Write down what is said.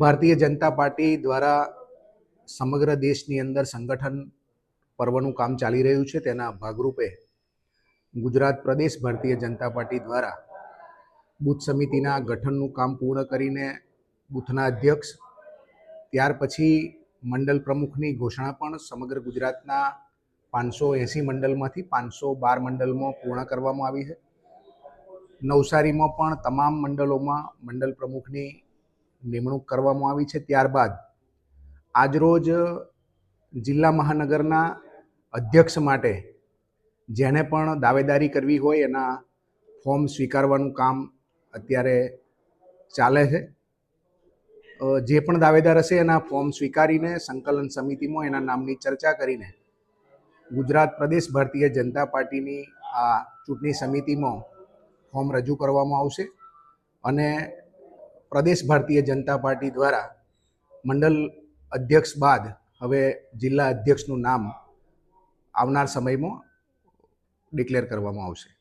Bharatiya Janata party દ્વારા સમગ્ર દેશની અંદર સંગઠન પર્વનું કામ ચાલી રહ્યું છે. તેના ભાગરૂપે ગુજરાત પ્રદેશ ભારતીય જનતા પાર્ટી દ્વારા બૂથ સમિતિના ગઠનનું કામ પૂર્ણ કરીને બૂથના અધ્યક્ષ, ત્યાર પછી મંડળ પ્રમુખની ઘોષણા પણ સમગ્ર ગુજરાતના પાંચસો એંસી મંડળમાંથી પાંચસો બાર મંડળમાં પૂર્ણ કરવામાં આવી છે. નવસારીમાં પણ તમામ મંડળોમાં મંડળ પ્રમુખની નિમણૂક કરવામાં આવી છે ત્યારબાદ આજરોજ જિલ્લા મહાનગરના અધ્યક્ષ માટે જેણે પણ દાવેદારી કરવી હોય એના ફોર્મ સ્વીકારવાનું કામ અત્યારે ચાલે છે. જે પણ દાવેદાર હશે એના ફોર્મ સ્વીકારીને સંકલન સમિતિમાં એના નામની ચર્ચા કરીને ગુજરાત પ્રદેશ ભારતીય જનતા પાર્ટીની આ ચૂંટણી સમિતિમાં ફોર્મ રજૂ કરવામાં આવશે અને પ્રદેશ ભારતીય જનતા પાર્ટી દ્વારા મંડળ અધ્યક્ષ બાદ હવે જિલ્લા અધ્યક્ષનું નામ આવનાર સમયમાં ડિક્લેર કરવામાં આવશે.